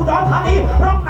อุดรธานีร่องน้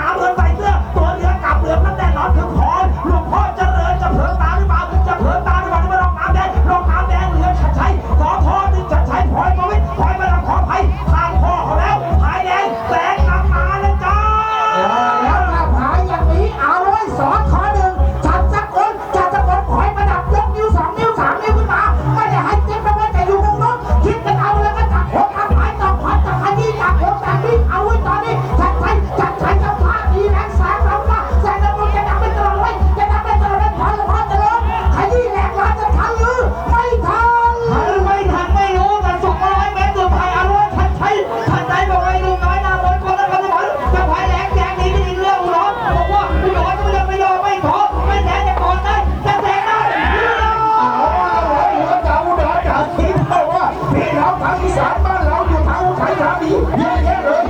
น้งทางอีสานบ้านเราอยู่ทางอุทัยธานีเยอะแยะเลย